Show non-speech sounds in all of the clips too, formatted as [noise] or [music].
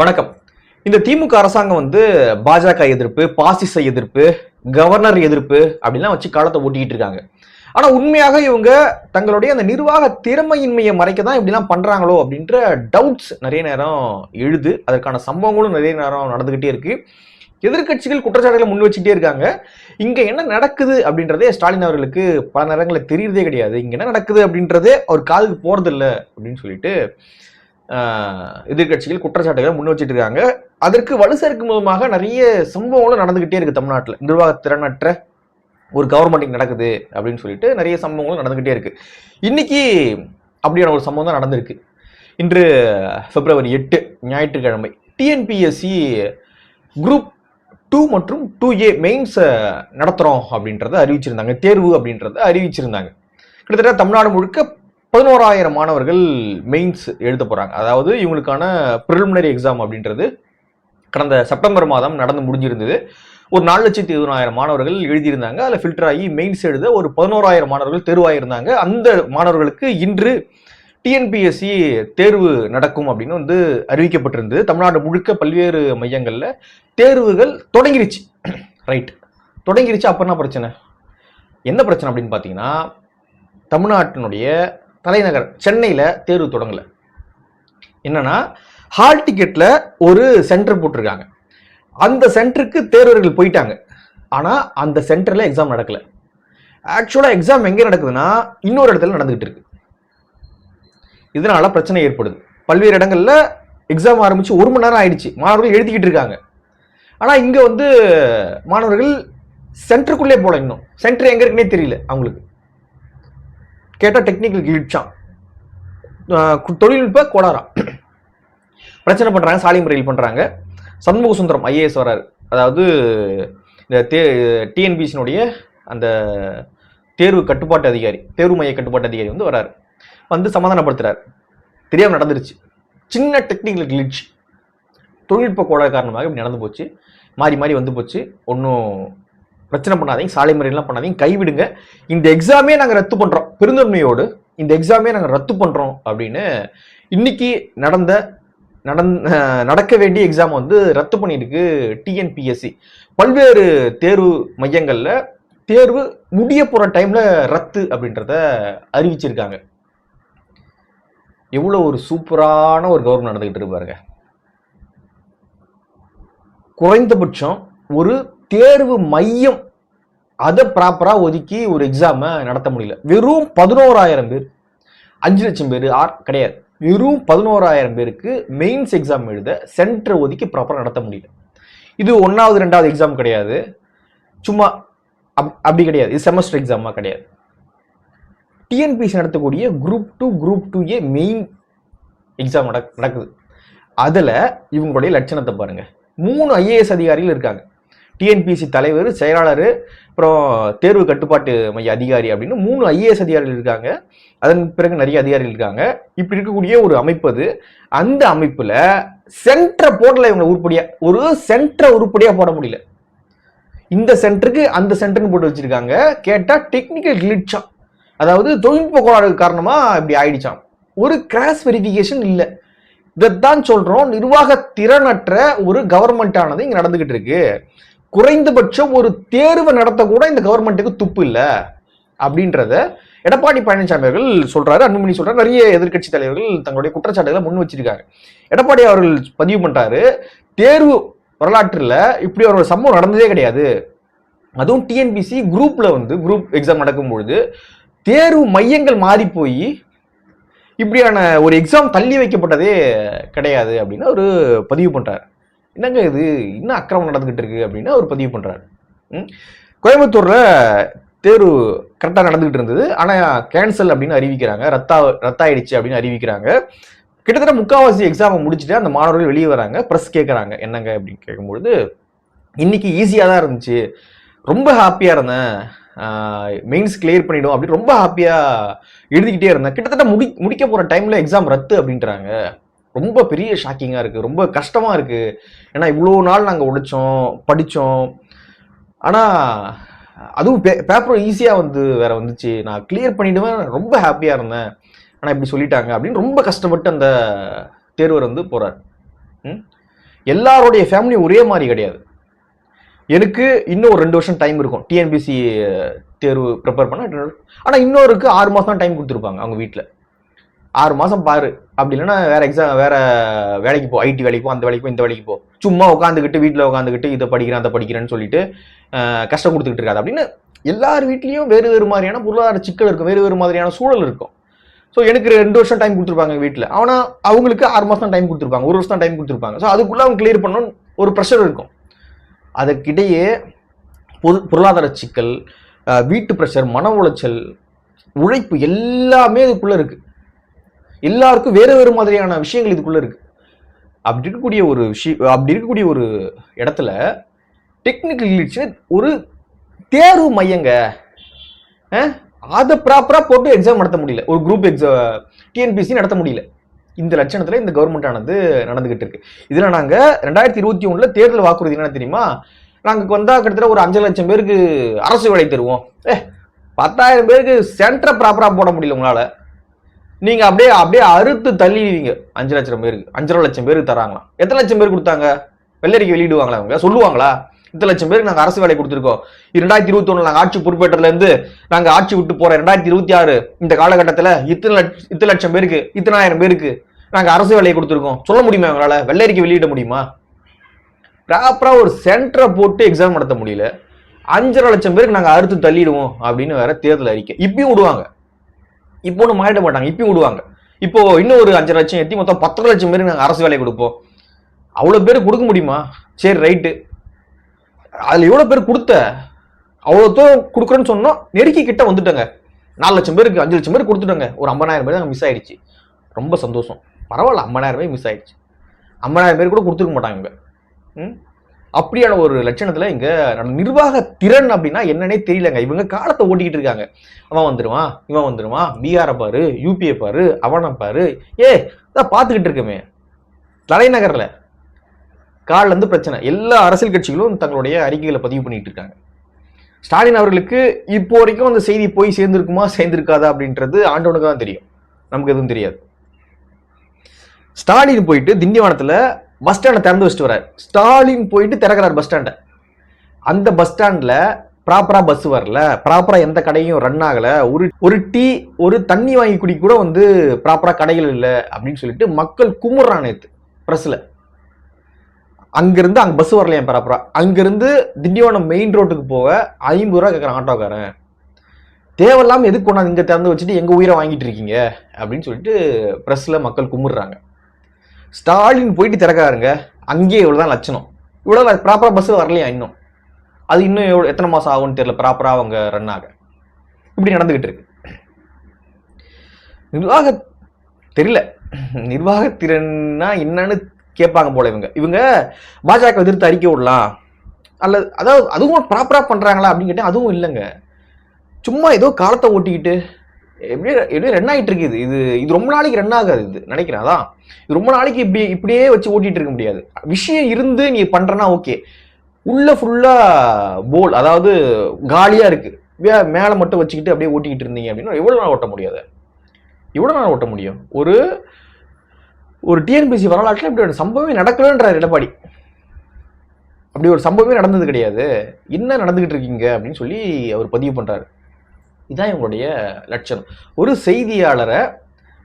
வணக்கம். இந்த திமுக அரசாங்கம் வந்து பாஜக எதிர்ப்பு பாசிச எதிர்ப்பு கவர்னர் எதிர்ப்பு அப்படிலாம் வச்சு காலத்தை ஓட்டிக்கிட்டு இருக்காங்க. ஆனா உண்மையாக இவங்க தங்களுடைய அந்த நிர்வாக திறமையின்மையை மறைக்க தான் இப்படிலாம் பண்றாங்களோ அப்படின்ற டவுட்ஸ் நிறைய நேரம் எழுது. அதற்கான சம்பவங்களும் நிறைய நேரம் நடந்துகிட்டே இருக்கு. எதிர்க்கட்சிகள் குற்றச்சாட்டுகளை முன் வச்சுட்டே இருக்காங்க. இங்க என்ன நடக்குது அப்படின்றதே ஸ்டாலின் அவர்களுக்கு பல நேரங்களில் தெரியுறதே கிடையாது. இங்க என்ன நடக்குது அப்படின்றதே அவர் காதுக்கு போறதில்ல அப்படின்னு சொல்லிட்டு எதிர்கட்சிகள் எதிர்க்கட்சிகள் குற்றச்சாட்டுகளை முன் வச்சுட்டு இருக்காங்க அதற்கு வலு சேர்க்கும் விதமாக நிறைய சம்பவங்களும் நடந்துகிட்டே இருக்கு தமிழ்நாட்டில். நிர்வாக திறனற்ற ஒரு கவர்மெண்டிங் நடக்குது அப்படின்னு சொல்லிட்டு நிறைய சம்பவங்களும் நடந்துகிட்டே இருக்கு. இன்னைக்கு அப்படியான ஒரு சம்பவம் தான் நடந்திருக்கு. இன்று பிப்ரவரி எட்டு ஞாயிற்றுக்கிழமை டிஎன்பிஎஸ்சி குரூப் டூ மற்றும் டூ ஏ மெயின்ஸ் நடத்துகிறோம் அப்படின்றத அறிவிச்சிருந்தாங்க. தேர்வு அப்படின்றத அறிவிச்சிருந்தாங்க. கிட்டத்தட்ட தமிழ்நாடு முழுக்க பதினோராயிரம் மாணவர்கள் மெயின்ஸ் எழுத போகிறாங்க அதாவது இவங்களுக்கான ப்ரிலிமினரி எக்ஸாம் அப்படின்றது கடந்த செப்டம்பர் மாதம் நடந்து முடிஞ்சிருந்தது. ஒரு நாலு லட்சத்தி இருபதாயிரம் மாணவர்கள் எழுதியிருந்தாங்க. அதில் ஃபில்டர் ஆகி மெயின்ஸ் எழுத ஒரு பதினோராயிரம் மாணவர்கள் தேர்வாயிருந்தாங்க. அந்த மாணவர்களுக்கு இன்று டிஎன்பிஎஸ்சி தேர்வு நடக்கும் அப்படின்னு வந்து அறிவிக்கப்பட்டிருந்தது. தமிழ்நாடு முழுக்க பல்வேறு மையங்களில் தேர்வுகள் தொடங்கிருச்சு. ரைட் தொடங்கிருச்சு. அப்போ என்ன பிரச்சனை? என்ன பிரச்சனை அப்படின்னு பார்த்தீங்கன்னா தமிழ்நாட்டினுடைய தலைநகர் சென்னையில் தேர்வு தொடங்கலை. என்னன்னா ஹால் டிக்கெட்டில் ஒரு சென்டர் போட்டிருக்காங்க. அந்த சென்டருக்கு தேர்வர்கள் போயிட்டாங்க. ஆனால் அந்த சென்டரில் எக்ஸாம் நடக்கலை. ஆக்சுவலாக எக்ஸாம் எங்கே நடக்குதுன்னா இன்னொரு இடத்துல நடந்துகிட்டு இருக்கு. இதனால பிரச்சனை ஏற்படுது. பல்வேறு இடங்களில் எக்ஸாம் ஆரம்பிச்சு ஒரு மணி நேரம் ஆயிடுச்சு. மாணவர்கள் எழுதிக்கிட்டு இருக்காங்க. ஆனால் இங்கே வந்து மாணவர்கள் சென்டருக்குள்ளே போகல இன்னும். சென்டர் எங்கே இருக்குன்னே தெரியல அவங்களுக்கு. கேட்டால் டெக்னிக்கல் கிளிச்சான் தொழில்நுட்ப கோளாறாம் பிரச்சனை பண்ணுறாங்க சாலை முறையில் பண்ணுறாங்க சண்முக சுந்தரம் ஐஏஎஸ் வரார் அதாவது இந்த தே டிஎன்பிசினுடைய அந்த தேர்வு கட்டுப்பாட்டு அதிகாரி தேர்வு மைய கட்டுப்பாட்டு அதிகாரி வந்து வராரு வந்து சமாதானப்படுத்துகிறார் தெரியாமல் நடந்துருச்சு. சின்ன டெக்னிக்கல் கிளிச் தொழில்நுட்ப கோளாறு காரணமாக இப்படி நடந்து போச்சு. மாறி மாறி வந்து போச்சு. ஒன்றும் பிரச்சனை பண்ணாதீங்க சாலை முறையெல்லாம் பண்ணாதீங்க கைவிடுங்க. இந்த எக்ஸாமே நாங்கள் ரத்து பண்ணுறோம் பெருந்தன்மையோடு இந்த எக்ஸாமே நாங்கள் ரத்து பண்ணுறோம் அப்படின்னு இன்னைக்கு நடந்த நடந் நடக்க வேண்டிய எக்ஸாம் வந்து ரத்து பண்ணியிருக்கு டிஎன்பிஎஸ்சி பல்வேறு தேர்வு மையங்களில் தேர்வு முடிய போகிற டைமில் ரத்து அப்படின்றத அறிவிச்சிருக்காங்க. எவ்வளோ ஒரு சூப்பரான ஒரு கவர்மெண்ட் நடந்துக்கிட்டு இருப்பாருங்க குறைந்தபட்சம் ஒரு தேர்வு மையம் அதை ப்ராப்பராக ஒதுக்கி ஒரு எக்ஸாமை நடத்த முடியல. வெறும் பதினோராயிரம் பேர் அஞ்சு லட்சம் பேர் ஆர் கிடையாது. வெறும் பதினோராயிரம் பேருக்கு மெயின்ஸ் எக்ஸாம் எழுத சென்டர் ஒதுக்கி ப்ராப்பராக நடத்த முடியல. இது ஒன்றாவது ரெண்டாவது எக்ஸாம் கிடையாது. சும்மா அப் அப்படி கிடையாது. இது செமஸ்டர் எக்ஸாமாக கிடையாது. டிஎன்பிசி நடத்தக்கூடிய group two group two A main exam நடக் நடக்குது. அதில் இவங்களுடைய லட்சணத்தை பாருங்கள் மூணு ஐஏஎஸ் அதிகாரிகள் இருக்காங்க. டிஎன்பிசி தலைவர் செயலாளர் அப்புறம் தேர்வு கட்டுப்பாட்டு மைய அதிகாரி அப்படின்னு மூணு ஐஏஎஸ் அதிகாரிகள் இருக்காங்க. அதன் பிறகு நிறைய அதிகாரிகள் இருக்காங்க. இப்படி இருக்கக்கூடிய ஒரு அமைப்பு அது. அந்த அமைப்பில் சென்டரை போடல இவங்க உருப்படியாக ஒரு சென்டரை உருப்படியாக போட முடியல. இந்த சென்டருக்கு அந்த சென்டர்னு போட்டு வச்சிருக்காங்க. கேட்டால் டெக்னிக்கல் கிளிட்சா அதாவது தொழில்நுட்ப கோளாறு காரணமாக இப்படி ஆயிடுச்சான் ஒரு கிராஸ் வெரிஃபிகேஷன் இல்லை. இதைத்தான் சொல்கிறோம் நிர்வாக திறனற்ற ஒரு கவர்மெண்ட் ஆனது இங்கே நடந்துகிட்டு இருக்கு. குறைந்தபட்சம் ஒரு தேர்வு நடத்த கூட இந்த கவர்மெண்ட்டுக்கு துப்பு இல்லை. அப்படின்றத எடப்பாடி பழனிசாமி அவர்கள் சொல்றாரு அன்புமணி சொல்றாரு நிறைய எதிர்கட்சி தலைவர்கள் தங்களுடைய குற்றச்சாட்டுகளை முன் வச்சிருக்காங்க. எடப்பாடி அவர்கள் பதிவு பண்றாரு தேர்வு வரலாற்றில் இப்படி ஒரு சம்பவம் நடந்ததே கிடையாது. அதுவும் டிஎன்பிசி குரூப்ல வந்து குரூப் எக்ஸாம் நடக்கும் பொழுது தேர்வு மையங்கள் மாறி போய் இப்படியான ஒரு எக்ஸாம் தள்ளி வைக்கப்பட்டதே கிடையாது அப்படின்னு ஒரு பதிவு பண்றாரு என்னங்க இது? இன்னும் அக்கிரமம் நடந்துகிட்டு இருக்கு அப்படின்னு அவர் பதிவு பண்ணுறாரு ம். தேர்வு கரெக்டாக நடந்துகிட்டு இருந்தது. ஆனால் கேன்சல் அப்படின்னு அறிவிக்கிறாங்க. ரத்தா ரத்தாயிடுச்சு அப்படின்னு அறிவிக்கிறாங்க. கிட்டத்தட்ட முக்காவாசி எக்ஸாமை முடிச்சுட்டு அந்த மாணவர்கள் வெளியே வராங்க. ப்ரெஸ் கேட்குறாங்க என்னங்க அப்படின்னு கேட்கும்பொழுது இன்னைக்கு ஈஸியாக தான் இருந்துச்சு. ரொம்ப ஹாப்பியாக இருந்தேன். மெயின்ஸ் கிளியர் பண்ணிடும். அப்படின்னு ரொம்ப ஹாப்பியாக எழுதிக்கிட்டே இருந்தேன். கிட்டத்தட்ட முடி முடிக்க போகிற டைமில் எக்ஸாம் ரத்து அப்படின்றாங்க. ரொம்ப பெரிய ஷாக்கிங்காக இருக்குது ரொம்ப கஷ்டமாக இருக்குது ஏன்னா இவ்வளோ நாள் நாங்கள் உழைச்சோம் படித்தோம் ஆனால் அதுவும் பே பேப்பர் ஈஸியாக வந்து வேறு வந்துச்சு. நான் கிளியர் பண்ணிவிடுவேன் ரொம்ப ஹாப்பியாக இருந்தேன். ஆனால் இப்படி சொல்லிட்டாங்க அப்படின்னு ரொம்ப கஷ்டப்பட்டு அந்த தேர்வர் வந்து போகிறார் ம்? எல்லாருடைய ஃபேமிலியும் ஒரே மாதிரி கிடையாது. எனக்கு இன்னும் ஒரு ரெண்டு வருஷம் டைம் இருக்கும். டிஎன்பிசி தேர்வு ப்ரிப்பேர் பண்ண ஆனால் இன்னொருக்கு ஆறு மாதம் தான் டைம் கொடுத்துருப்பாங்க அவங்க வீட்டில் ஆறு மாதம் பாரு. அப்படி இல்லைன்னா வேற எக்ஸாம் வேற வேலைக்கு போ. ஐடி வேலைக்கு போ அந்த வேலைக்கு போ இந்த வேலைக்கு போ. சும்மா உட்காந்துக்கிட்டு வீட்டில் உட்காந்துக்கிட்டு இதை படிக்கிறேன் அதை படிக்கிறேன்னு சொல்லிட்டு கஷ்டம் கொடுத்துக்கிட்டு இருக்காது. அப்படின்னு எல்லார் வீட்லேயும் வேறு வேறு மாதிரியான பொருளாதார சிக்கல் இருக்கும். வேறு வேறு மாதிரியான சூழல் இருக்கும். ஸோ எனக்கு ரெண்டு வருஷம் டைம் கொடுத்துருப்பாங்க வீட்டில் ஆனால் அவங்களுக்கு ஆறு மாதம் தான் டைம் கொடுத்துருப்பாங்க. ஒரு வருஷம் தான் டைம் கொடுத்துருப்பாங்க. ஸோ அதுக்குள்ளே அவங்க கிளியர் பண்ணணும் ஒரு ப்ரெஷர் இருக்கும். அதற்கிடையே பொது பொருளாதார சிக்கல் வீட்டு ப்ரெஷர் மன உளைச்சல் உழைப்பு எல்லாமே இதுக்குள்ளே இருக்குது எல்லாருக்கும் வேறு வேறு மாதிரியான விஷயங்கள் இதுக்குள்ளே இருக்கு. அப்படி இருக்கக்கூடிய ஒரு விஷயம் அப்படி இருக்கக்கூடிய ஒரு இடத்துல டெக்னிக்கல் லிட்ரேச்சர் ஒரு தேர்வு மையங்க. அதை ப்ராப்பராக போட்டு எக்ஸாம் நடத்த முடியல. ஒரு குரூப் எக்ஸாம் டிஎன்பிசி நடத்த முடியல. இந்த லட்சணத்தில் இந்த கவர்மெண்ட் ஆனது நடந்துகிட்டு இருக்கு. இதில் நாங்கள் ரெண்டாயிரத்தி இருபத்தி ஒன்றில் தேர்தல் வாக்குறுதி என்னென்ன தெரியுமா? நாங்கள் வந்தால் கிட்டத்தட்ட ஒரு அஞ்சு லட்சம் பேருக்கு அரசு வேலை தருவோம். ஏ பத்தாயிரம் பேருக்கு சென்டரை ப்ராப்பராக போட முடியல உங்களால். நீங்க அப்படியே அப்படியே அறுத்து தள்ளிடுவீங்க. அஞ்சு லட்சம் பேருக்கு அஞ்சரை லட்சம் பேருக்கு தராங்களாம். எத்தனை லட்சம் பேர் கொடுத்தாங்க? வெள்ளரிக்கை வெளியிடுவாங்களா அவங்க சொல்லுவாங்களா? இத்தனை லட்சம் பேருக்கு நாங்க அரசு வேலை கொடுத்துருக்கோம். இரண்டாயிரத்தி இருபத்தி ஒண்ணுல நாங்க ஆட்சி பொறுப்பேற்றதுல இருந்து நாங்க ஆட்சி விட்டு போற ரெண்டாயிரத்தி இருபத்தி ஆறு இந்த காலகட்டத்துல இத்தனை லட்ச இத்தனை லட்சம் பேருக்கு இத்தனாயிரம் பேருக்கு நாங்க அரசு வேலையை கொடுத்துருக்கோம். சொல்ல முடியுமா எங்களால் வெள்ளரிக்கை வெளியிட முடியுமா? ப்ராப்பரா ஒரு சென்டரை போட்டு எக்ஸாம் நடத்த முடியல. அஞ்சரை லட்சம் பேருக்கு நாங்க அறுத்து தள்ளிடுவோம் அப்படின்னு வேற தேர்தல் அறிக்கை. இப்பயும் விடுவாங்க. இப்போ ஒன்று மாறிட மாட்டாங்க இப்பயும் விடுவாங்க. இப்போ இன்னும் ஒரு அஞ்சரை லட்சம் எத்தி மொத்தம் பத்தரை லட்சம் பேருக்கு நாங்கள் அரசு வேலை கொடுப்போம். அவ்வளோ பேர் கொடுக்க முடியுமா? சரி ரைட்டு. அதில் எவ்வளோ பேர் கொடுத்த அவ்வளோ தூரம் கொடுக்குறேன்னு சொன்னோம் நெருக்கி கிட்ட வந்துட்டோங்க. நாலு லட்சம் பேருக்கு அஞ்சு லட்சம் பேர் கொடுத்துட்டோங்க. ஒரு ஐம்பதாயிரம் பேர் மிஸ் ஆயிடுச்சு. ரொம்ப சந்தோஷம். பரவாயில்ல ஐம்பதாயிரம் பேர் மிஸ் ஆயிடுச்சு. ஐம்பதாயிரம் பேர் கூட கொடுத்துருக்க மாட்டாங்க இங்க. ம்? அப்படியான ஒரு லட்சணத்துல இங்க நிர்வாக திறன் அப்படின்னா என்னன்னே தெரியலங்க. இவங்க காலத்தை ஓட்டிக்கிட்டு இருக்காங்க. அவன் வந்துருவான் இவன் வந்துருவான் பீகாரை பாரு யூபிஏ பாரு அவனை பாரு. ஏ இதான் பார்த்துக்கிட்டு இருக்கமே. தலைநகர்ல காலில் இருந்து பிரச்சனை. எல்லா அரசியல் கட்சிகளும் தங்களுடைய அறிக்கைகளை பதிவு பண்ணிட்டு இருக்காங்க. ஸ்டாலின் அவர்களுக்கு இப்போ வரைக்கும் அந்த செய்தி போய் சேர்ந்துருக்குமா சேர்ந்துருக்காதா அப்படின்றது ஆண்டவனுக்கு தான் தெரியும். நமக்கு எதுவும் தெரியாது. ஸ்டாலின் போயிட்டு திண்டிவனத்தில் பஸ் ஸ்டாண்டை திறந்து வச்சுட்டு வர்றாரு. ஸ்டாலின் போயிட்டு திறக்கிறார் பஸ் ஸ்டாண்டை. அந்த பஸ் ஸ்டாண்டில் ப்ராப்பராக பஸ் வரல. ப்ராப்பராக எந்த கடையும் ரன் ஆகல. ஒரு ஒரு டீ ஒரு தண்ணி வாங்கி குடி கூட வந்து ப்ராப்பராக கடைகள் இல்லை அப்படின்னு சொல்லிட்டு மக்கள் குமுறான் நேற்று ப்ரெஸ்ஸில் அங்கேருந்து அங்கே பஸ் வரலையா ப்ராப்பராக அங்கேருந்து திண்டிவனம் மெயின் ரோட்டுக்கு போக ஐம்பது ரூபா கேட்குறான் ஆட்டோக்காரன். தேவையில்லாமல் எதுக்கு கொண்டாந்து இங்கே திறந்து வச்சுட்டு எங்கள் உயிரை வாங்கிட்டு இருக்கீங்க? அப்படின்னு சொல்லிட்டு ப்ரெஸ்ஸில் மக்கள் கும்பிட்றாங்க ஸ்டாலின் போயிட்டு திறக்காருங்க அங்கேயே இவ்வளோ தான் லட்சணம் இவ்வளோ ப்ராப்பராக பஸ் வரலையா இன்னும்? அது இன்னும் எவ்வளோ எத்தனை மாதம் ஆகும்னு தெரியல ப்ராப்பராக அவங்க ரன் ஆக. இப்படி நடந்துக்கிட்டு இருக்கு. நிர்வாக தெரியல. நிர்வாகத்திறன்னா என்னன்னு கேட்பாங்க போல இவங்க. இவங்க பாஜக எதிர்த்து அறிக்கை விடலாம். அல்லது அதாவது அதுவும் ப்ராப்பராக பண்ணுறாங்களா அப்படின்னு கேட்டால் அதுவும் இல்லைங்க. சும்மா ஏதோ காலத்தை ஓட்டிக்கிட்டு எப்படியே எப்படியே ரன் ஆகிட்டு இருக்குது? இது இது ரொம்ப நாளைக்கு ரன் ஆகாது இது. நினைக்கிறேன் அதான். இது ரொம்ப நாளைக்கு இப்படி இப்படியே வச்சு ஓட்டிட்டு இருக்க முடியாது. விஷயம் இருந்து நீ பண்றனா ஓகே உள்ள ஃபுல்லா போல் அதாவது காலியா இருக்கு. மேலே மட்டும் வச்சுக்கிட்டு அப்படியே ஓட்டிக்கிட்டு இருந்தீங்க அப்படின்னா எவ்வளோ நாள் ஓட்ட முடியாது? எவ்வளோ நாள் ஓட்ட முடியும்? ஒரு ஒரு டிஎன்பிசி வரலாற்றில் இப்படி ஒரு சம்பவமே நடக்கலன்றார் எடப்பாடி. அப்படி ஒரு சம்பவமே நடந்தது கிடையாது. என்ன நடந்துகிட்டு இருக்கீங்க அப்படின்னு சொல்லி அவர் பதிவு பண்ணுறாரு இதான் இவங்களுடைய லட்சணம். ஒரு செய்தியாளரை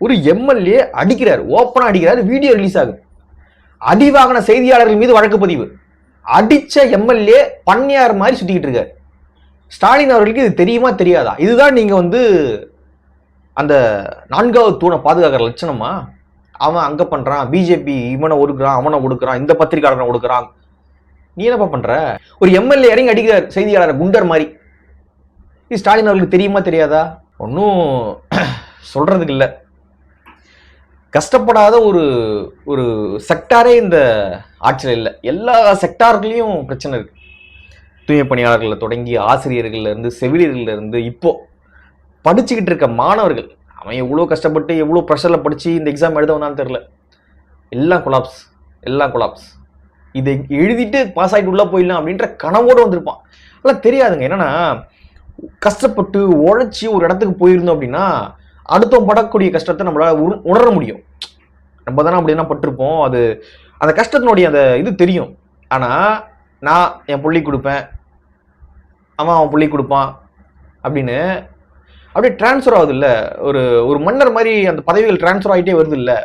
ஒரு எம்எல்ஏ அடிக்கிறார் ஓப்பனாக அடிக்கிறார் வீடியோ ரிலீஸ் ஆகுது. அடி வாங்கின செய்தியாளர்கள் மீது வழக்கு பதிவு. அடித்த எம்எல்ஏ பண்ணையார் மாதிரி சுற்றிக்கிட்டு இருக்கார். ஸ்டாலின் அவர்களுக்கு இது தெரியுமா தெரியாதா? இதுதான் நீங்கள் வந்து அந்த நான்காவது தூணை பாதுகாக்கிற லட்சணமா? அவன் அங்கே பண்ணுறான் பிஜேபி இவனை ஒடுக்குறான் அவனை ஒடுக்குறான் இந்த பத்திரிக்கையாளனை ஒடுக்குறான். நீ என்னப்பா பண்ணுற ஒரு எம்எல்ஏ இறங்கி அடிக்கிறார் செய்தியாளரை குண்டர் மாதிரி. இது ஸ்டாலின் அவர்களுக்கு தெரியுமா தெரியாதா? ஒன்றும் [clears throat] சொல்கிறதுக்கு இல்லை. கஷ்டப்படாத ஒரு ஒரு செக்டாரே இந்த ஆட்சியில் இல்லை. எல்லா செக்டார்களையும் பிரச்சனை இருக்குது தூய்மை பணியாளர்களில் தொடங்கி ஆசிரியர்கள்லேருந்து செவிலியர்கள்லேருந்து இப்போது இருந்து படிச்சுக்கிட்டு இருக்க மாணவர்கள் அவன் எவ்வளோ கஷ்டப்பட்டு எவ்வளோ ப்ரெஷரில் படித்து இந்த எக்ஸாம் எழுத வந்தான்னு தெரில எல்லாம் கொலாப்ஸ் எல்லாம் கொலாப்ஸ் இதை எழுதிட்டு பாஸ் ஆகிட்டு உள்ளே போயிடலாம் அப்படின்ற கனவோடு வந்திருப்பான். அதெல்லாம் தெரியாதுங்க. என்னென்னா கஷ்டப்பட்டு உழைச்சி ஒரு இடத்துக்கு போயிருந்தோம் அப்படின்னா அடுத்தவன் படக்கூடிய கஷ்டத்தை நம்மளால் உண- உணர முடியும். நம்ம தானே அப்படின்னா பட்டிருப்போம்? அது அந்த கஷ்டத்தினுடைய அந்த இது தெரியும். ஆனால் நான் என் புள்ளி கொடுப்பேன். அவன் அவன் புள்ளி கொடுப்பான். அப்படின்னு அப்படியே டிரான்ஸ்ஃபர் ஆகுது இல்லை ஒரு ஒரு மன்னர் மாதிரி அந்த பதவிகள் டிரான்ஸ்ஃபர் ஆகிட்டே வருது இல்லை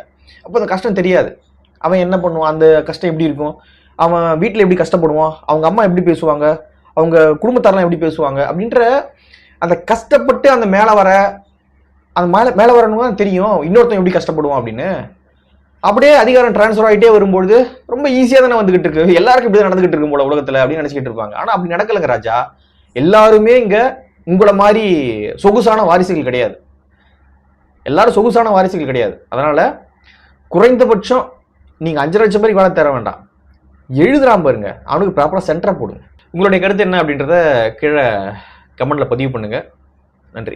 அப்போ அந்த கஷ்டம் தெரியாது. அவன் என்ன பண்ணுவான்? அந்த கஷ்டம் எப்படி இருக்கும்? அவன் வீட்டில் எப்படி கஷ்டப்படுவான்? அவங்க அம்மா எப்படி பேசுவாங்க? அவங்க குடும்பத்தாரெலாம் எப்படி பேசுவாங்க? அப்படின்ற அந்த கஷ்டப்பட்டு அந்த மேலே வர அந்த மேலே மேலே வரணும் தான் தெரியும். இன்னொருத்தன் எப்படி கஷ்டப்படுவான் அப்படின்னு. அப்படியே அதிகாரம் டிரான்ஸ்ஃபர் ஆகிட்டே வரும்பொழுது ரொம்ப ஈஸியாக தானே வந்துகிட்டு இருக்கு. எல்லாருக்கும் இப்படி தான் நடந்துகிட்டு இருக்கும் போல உலகத்தில் அப்படின்னு நினச்சிக்கிட்டு இருப்பாங்க. ஆனால் அப்படி நடக்கலைங்க ராஜா. எல்லாருமே இங்கே உங்களை மாதிரி சொகுசான வாரிசுகள் கிடையாது. எல்லாரும் சொகுசான வாரிசுகள் கிடையாது. அதனால குறைந்தபட்சம் நீங்கள் அஞ்சு லட்சம் பேருக்கு வேலை தர வேண்டாம். எழுதுறான் பாருங்க. அவனுக்கு ப்ராப்பராக சென்டரை போடுங்க. உங்களுடைய கருத்து என்ன அப்படின்றத கீழே கமெண்ட்டில் பதிவு பண்ணுங்கள் நன்றி.